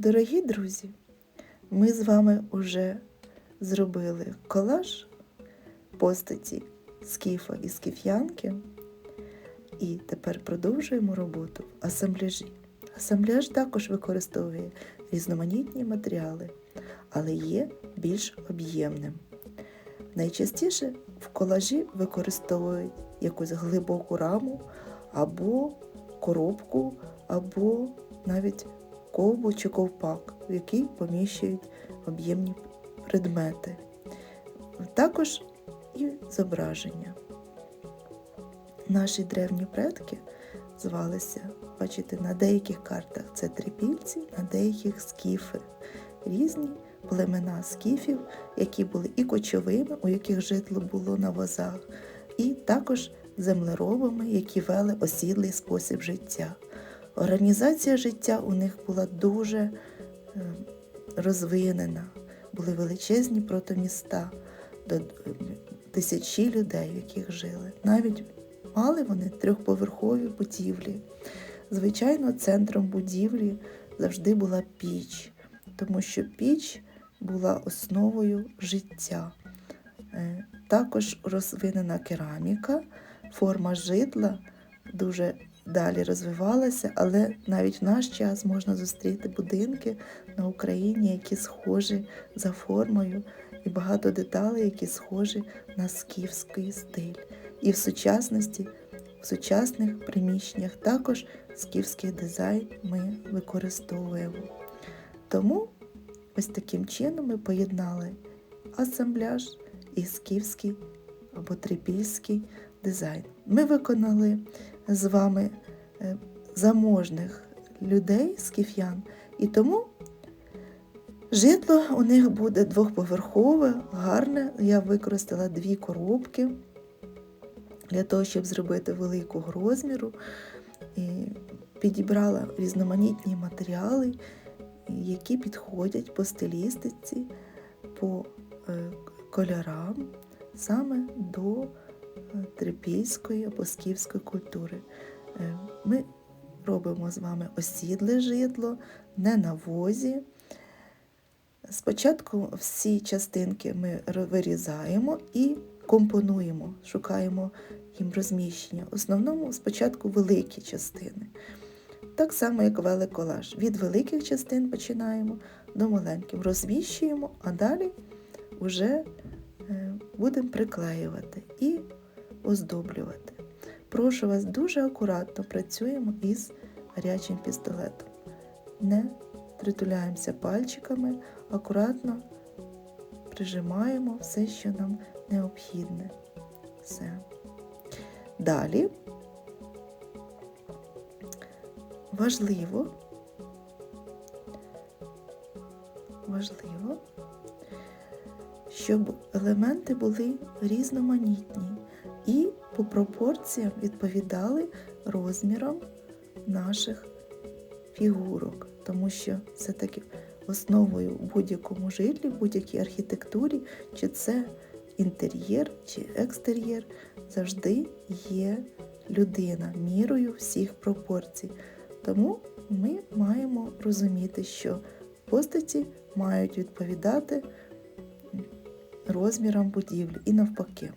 Дорогі друзі, ми з вами вже зробили колаж постаті скіфа і скіф'янки. І тепер продовжуємо роботу в асамбляжі. Асамбляж також використовує різноманітні матеріали, але є більш об'ємним. Найчастіше в колажі використовують якусь глибоку раму або коробку, або навіть ковбу чи ковпак, в який поміщують об'ємні предмети. Також і зображення. Наші древні предки звалися, бачите, на деяких картах це трипільці, на деяких скіфи. Різні племена скіфів, які були і кочовими, у яких житло було на возах, і також землеробами, які вели осідлий спосіб життя. Організація життя у них була дуже е, розвинена, були величезні протоміста, е, тисячі людей, в яких жили. Навіть мали вони трьохповерхові будівлі. Звичайно, центром будівлі завжди була піч, тому що піч була основою життя. Е, Також розвинена кераміка, форма житла дуже далі розвивалася, але навіть в наш час можна зустріти будинки на Україні, які схожі за формою, і багато деталей, які схожі на скіфський стиль. І в сучасності, в сучасних приміщеннях також скіфський дизайн ми використовуємо. Тому ось таким чином ми поєднали асамбляж і скіфський або трипільський дизайн. Ми виконали з вами е, заможних людей скіф'ян, і тому житло у них буде двохповерхове, гарне. Я використала дві коробки для того, щоб зробити великого розміру. І підібрала різноманітні матеріали, які підходять по стилістиці, по е, кольорам саме до трипільської або скіфської культури. Е, Ми робимо з вами осідле житло, не на возі. Спочатку всі частинки ми вирізаємо і компонуємо, шукаємо їм розміщення. В основному спочатку великі частини. Так само, як великолаж. Від великих частин починаємо до маленьких. Розміщуємо, а далі вже е, будемо приклеювати і оздоблювати. Прошу вас дуже акуратно працюємо із гарячим пістолетом. Не притуляємося пальчиками, акуратно прижимаємо все, що нам необхідне. Все. Далі важливо, важливо, щоб елементи були різноманітні і по пропорціям відповідали розмірам наших фігурок, тому що все-таки основою будь-якому житлі, будь-якій архітектурі, чи це інтер'єр чи екстер'єр, завжди є людина мірою всіх пропорцій. Тому ми маємо розуміти, що постаті мають відповідати розмірам будівлі і навпаки.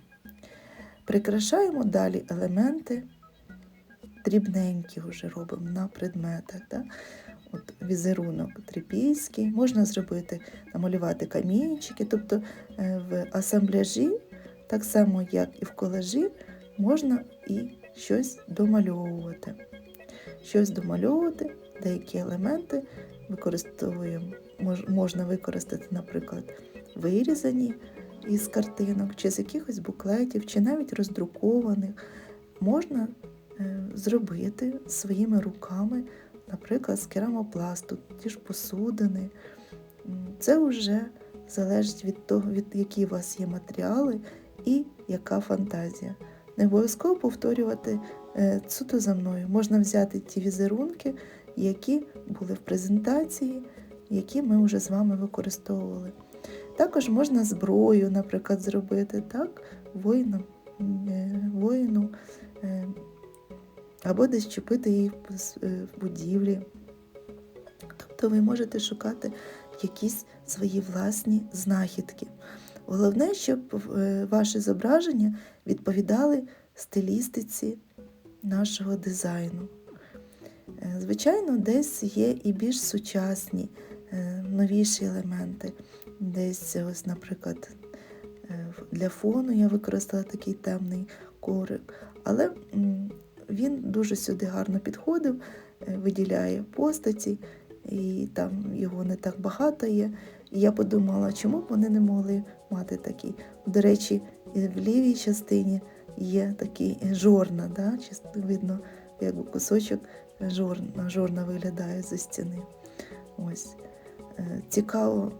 Прикрашаємо далі елементи, дрібненькі вже робимо на предметах. Да? От візерунок трипільський, можна зробити, намалювати камінчики, тобто е, в асамбляжі, так само як і в колажі, можна і щось домальовувати. Щось домальовувати, деякі елементи використовуємо, можна використати, наприклад, вирізані із картинок, чи з якихось буклетів, чи навіть роздрукованих. Можна е, зробити своїми руками, наприклад, з керамопласту, ті ж посудини. Це вже залежить від того, від які у вас є матеріали і яка фантазія. Не обов'язково повторювати е, суто за мною. Можна взяти ті візерунки, які були в презентації, які ми вже з вами використовували. Також можна зброю, наприклад, зробити так, воїну, е, воїну е, або десь чіпити її е, в будівлі. Тобто ви можете шукати якісь свої власні знахідки. Головне, щоб ваші зображення відповідали стилістиці нашого дизайну. Звичайно, десь є і більш сучасні, новіші елементи. Десь, ось, наприклад, е, для фону я використала такий темний коврик, але він дуже сюди гарно підходив, е, виділяє постаті, і там його не так багато є. І я подумала, чому б вони не могли мати такий. До речі, в лівій частині є такий жорна, да? чис- видно, як кусочок жорна, жорна виглядає зі стіни. Ось. Е, Цікаво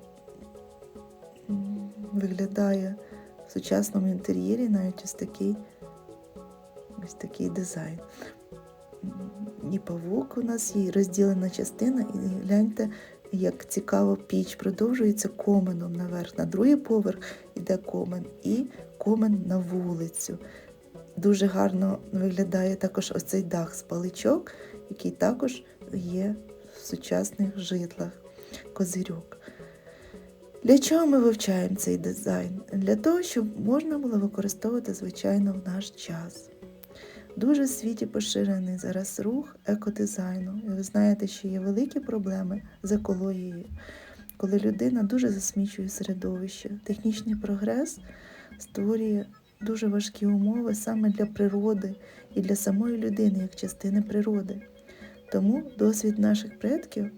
виглядає в сучасному інтер'єрі навіть ось такий, ось такий дизайн. І павук у нас є, розділена частина, і гляньте, як цікаво піч продовжується коменом наверх. На другий поверх іде комен і комен на вулицю. Дуже гарно виглядає також ось цей дах з паличок, який також є в сучасних житлах козирьок. Для чого ми вивчаємо цей дизайн? Для того, щоб можна було використовувати, звичайно, в наш час. Дуже в світі поширений зараз рух екодизайну. І ви знаєте, що є великі проблеми з екологією, коли людина дуже засмічує середовище. Технічний прогрес створює дуже важкі умови саме для природи і для самої людини як частини природи. Тому досвід наших предків,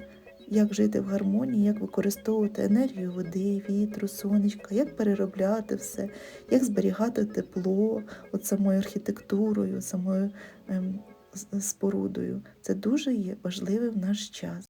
як жити в гармонії, як використовувати енергію води, вітру, сонечка, як переробляти все, як зберігати тепло от самою архітектурою, самою ем, спорудою. Це дуже є важливим в наш час.